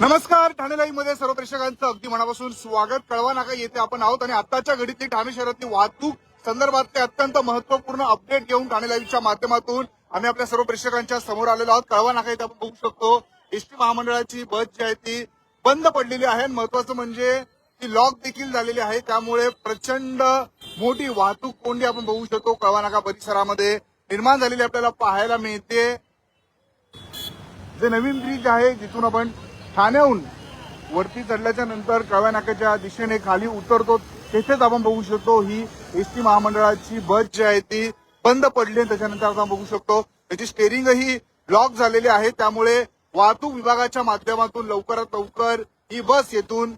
नमस्कार ठाणे लाईव्हमध्ये सर्व प्रेक्षकांचं अगदी मनापासून स्वागत. कळवा नाका येथे आपण आहोत आणि आताच्या घडीतली ठाणे शहरातली वाहतूक संदर्भातले अत्यंत महत्त्वपूर्ण अपडेट घेऊन ठाणे लाईव्हच्या माध्यमातून आम्ही आपल्या सर्व प्रेक्षकांच्या समोर आलेलो आहोत. कळवा नाका येथे आपण बघू शकतो. एसटी महामंडळाची बस जी आहे ती बंद पडलेली आहे. महत्वाचं म्हणजे ती लॉक देखील झालेली आहे. त्यामुळे प्रचंड मोठी वाहतूक कोंडी आपण बघू शकतो. कळवा नाका परिसरामध्ये निर्माण झालेली आपल्याला पाहायला मिळते. जे नवीन ब्रिज आहे जिथून आपण ठाण्याहून वरती चढल्याच्या नंतर कळव्यानाक्याच्या दिशेने खाली उतरतो. तेथेच आपण बघू शकतो ही एस टी महामंडळाची बस जी आहे ती बंद पडली आणि त्याच्यानंतर आपण बघू शकतो त्याची स्टेरिंगही लॉक झालेली आहे. त्यामुळे वाहतूक विभागाच्या माध्यमातून लवकरात लवकर ही बस येथून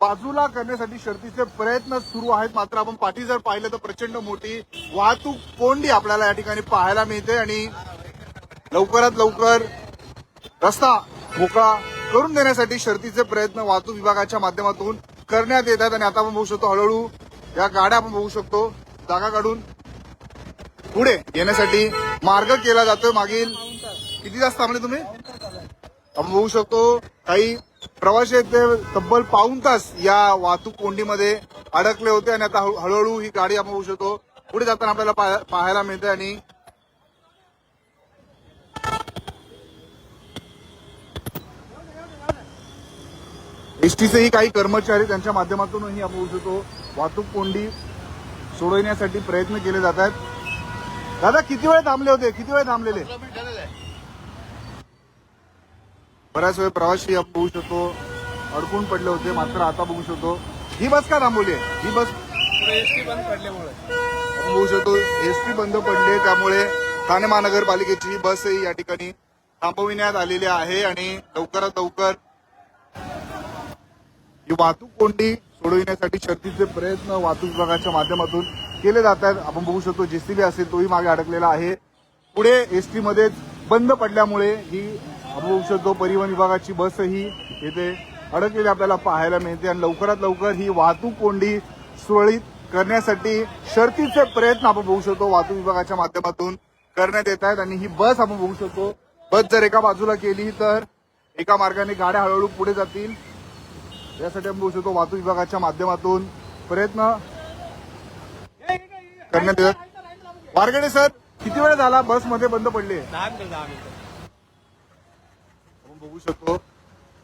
बाजूला करण्यासाठी शर्तीचे प्रयत्न सुरू आहेत. मात्र आपण पाठी जर पाहिलं तर प्रचंड मोठी वाहतूक कोंडी आपल्याला या ठिकाणी पाहायला मिळते आणि लवकरात लवकर रस्ता मोकळा करून देण्यासाठी शर्तीचे प्रयत्न वाहतूक विभागाच्या माध्यमातून करण्यात येतात आणि आता आपण बघू शकतो हळूहळू या गाड्या आपण बघू शकतो. जागा काढून पुढे येण्यासाठी मार्ग केला जातोय मागील किती तास थांबले तुम्ही? आपण बघू शकतो काही प्रवासी आहेत ते तब्बल पाऊन तास या वाहतूक कोंडीमध्ये अडकले होते आणि आता हळू- हळूहळू ही गाडी आपण बघू शकतो. पुढे जाताना आपल्याला पाहायला मिळते आणि एसटीचेही काही कर्मचारी त्यांच्या माध्यमातूनही आपण शकतो. वाहतूक कोंडी सोडवण्यासाठी प्रयत्न केले जात आहेत. दादा किती वेळ थांबले होते? किती वेळ थांबलेले? बऱ्याच वेळ प्रवासी आपण बघू शकतो. अडकून पडले होते मात्र आता बघू शकतो. ही बस का थांबवली आहे? ही बस एसटी बंद पडल्यामुळे. बघू शकतो एसटी बंद पडली त्यामुळे ठाणे महानगरपालिकेची ही बसही या ठिकाणी थांबविण्यात आलेली आहे आणि लवकरात लवकर ही वाहतूक कोंडी सोडविण्यासाठी शर्तीचे प्रयत्न वाहतूक विभागाच्या माध्यमातून केले जात आहेत. आपण बघू शकतो जेसीबी असेल तोही मागे अडकलेला आहे. पुढे एसटी मध्ये बंद पडल्यामुळे ही आपण बघू शकतो परिवहन विभागाची बसही येथे अडकलेली आपल्याला पाहायला मिळते आणि लवकरात लवकर ही वाहतूक कोंडी सुरळीत करण्यासाठी शर्तीचे प्रयत्न आपण बघू शकतो वाहतूक विभागाच्या माध्यमातून करण्यात येत आहेत. आणि ही बस आपण बघू शकतो. बस जर एका बाजूला केली तर एका मार्गाने गाड्या हळूहळू पुढे जातील. यासाठी आपण बघू शकतो वाहतूक विभागाच्या माध्यमातून प्रयत्न करण्यात येतात वारगडे सर किती वेळ झाला बसमध्ये बंद पडली आपण बघू शकतो.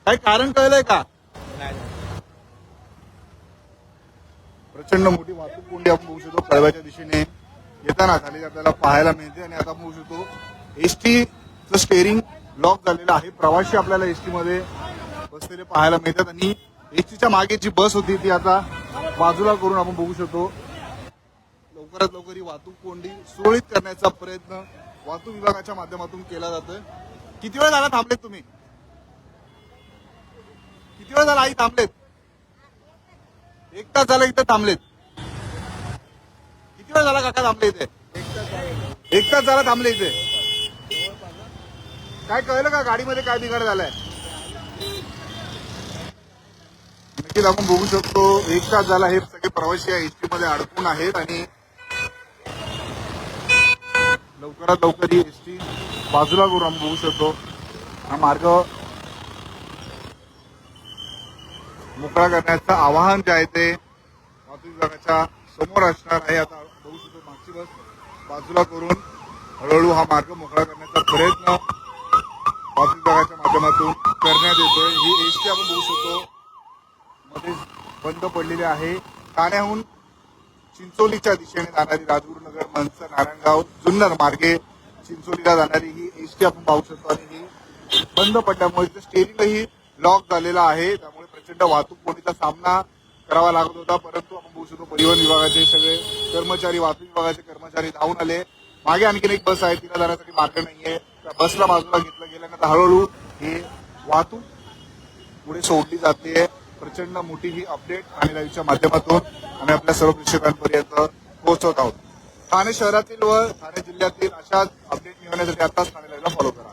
काही कारण कळलंय का? प्रचंड मोठी वाहतूक कोंडी आपण बघू शकतो कळव्याच्या दिशेने. येताना झाली आपल्याला पाहायला मिळते आणि आता आपण बघू शकतो एसटीचं स्टेअरिंग लॉक झालेलं आहे. प्रवासी आपल्याला एसटी मध्ये बसलेले पाहायला मिळतात आणि एसटीच्या मागे जी बस होती ती आता बाजूला करून आपण बघू शकतो. लवकरात लवकर ही वाहतूक कोंडी सुरळीत करण्याचा प्रयत्न वाहतूक विभागाच्या माध्यमातून केला जातोय. किती वेळ झाला थांबलेत तुम्ही? किती वेळ झाला आई थांबलेत? एक तास झाला इथं थांबलेत. किती वेळ झाला काका थांबले इथे? एक तास झाला थांबले इथे. काय कळलं का गाडीमध्ये काय बिघाड झालाय? देखील आपण बघू शकतो एक तास झाला हे सगळे प्रवासी या एसटी मध्ये अडकून आहेत आणि लवकरात लवकर ही एसटी बाजूला करून आपण बघू शकतो. हा मार्ग मोकळा करण्याचं आवाहन जे आहे ते वाहतूक विभागाच्या समोर असणार आहे. आता बघू शकतो मागची बस बाजूला करून हळूहळू हा मार्ग मोकळा करण्याचा प्रयत्न वाहतूक विभागाच्या माध्यमातून करण्यात येतोय. ही एसटी आपण बघू शकतो. मध्ये बंद पडलेली आहे. ठाण्याहून चिंचोलीच्या दिशेने जाणारी राजगुरुनगर मनसर नारायणगाव जुन्नर मार्गे चिंचोलीला जाणारी ही एसटी आपण पाहू शकतो. आणि ही बंद पडल्यामुळे स्टेरिंगही लॉक झालेला आहे. त्यामुळे प्रचंड वाहतूक कोणीचा सामना करावा लागत होता. परंतु आपण बघू शकतो परिवहन विभागाचे सगळे कर्मचारी वाहतूक विभागाचे कर्मचारी धावून आले. मागे आणखीन एक बस आहे तिला जाण्यासाठी मार्ग नाहीये. त्या बसला बाजूला घेतलं गेल्यानंतर हळूहळू ही वाहतूक पुढे सोडली जाते. प्रचंड मोठी ही अपडेट आणि लाईव्हच्या माध्यमातून आम्ही आपल्या सर्व प्रेक्षकांपर्यंत पोहोचवत आहोत. ठाणे शहरातील व ठाणे जिल्ह्यातील अशाच अपडेट मिळवण्यासाठी आताच ठाणे लाईव्हला फॉलो करा.